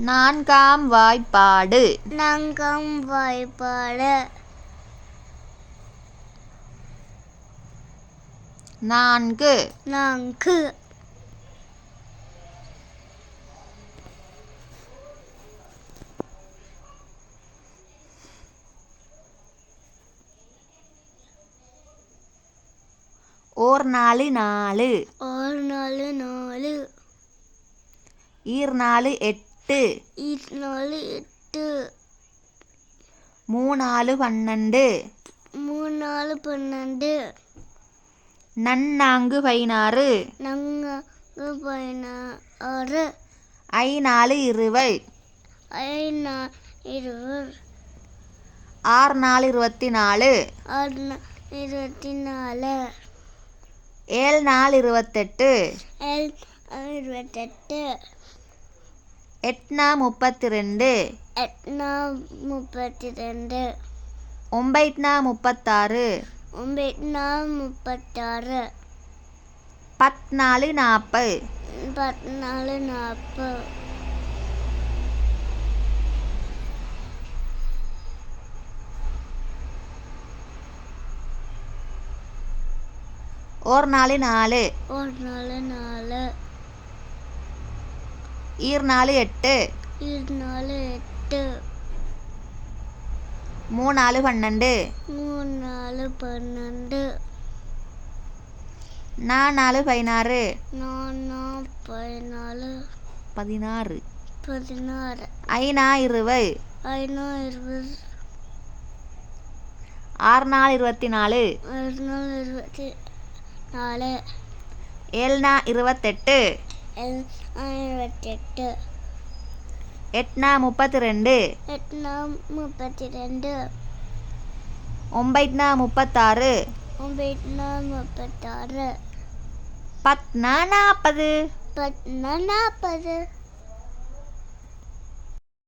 நான்காம் வாய்ப்பாடு. நான்காம் வாய்ப்பாடு. நான்கு. நான்கு. ஓர் நாலு நாலு. ஆறு நாலு நாலு. ஈர் நாலு எட்டு. ஈர் நாலு எட்டு மூணாலு பன்னெண்டு மூணு நாலு பன்னெண்டு நன்னாங்கு பதினாறு நான்கு பதினாறு ஐ நாலு இருவை ஐநா இருபது ஆறு நாலு இருபத்தி நாலு ஆறு நா- இருபத்தி நாலு ஏழு நாலு இருபத்தெட்டு ஏழு இருபத்தெட்டு எட்னா முப்பத்தி ரெண்டு எட்நா முப்பத்தி ரெண்டு ஒம்பைட்னா முப்பத்தாறு. ஒம்பெட்நா முப்பத்தாறு. பத்நாலு நாற்பது பதினாலு நாற்பது ஓர் நாலு நாலு. ஒரு நாலு நாலு. ஈர் நாலு எட்டு. இரு நாலு எட்டு மூணாலு பன்னெண்டு. மூணு நாலு பன்னெண்டு. நாலு பதினாறு. நாலு பதினாலு பதினாறு. பதினாறு. ஐநா இருவை ஐநூ இருபது. ஆறு நாலு இருபத்தி நாலு. அறுநூறு இருபத்தி நாலு. ஏழ்னா இருபத்தெட்டு. எல் இருபத்தெட்டு எட்னா முப்பத்தி ரெண்டு எட்நா முப்பத்தி ரெண்டு ஒம்பைட்னா முப்பத்தாறு. ஒம்பெட்நா முப்பத்தாறு. பத்னா நாற்பது பத்னா நாற்பது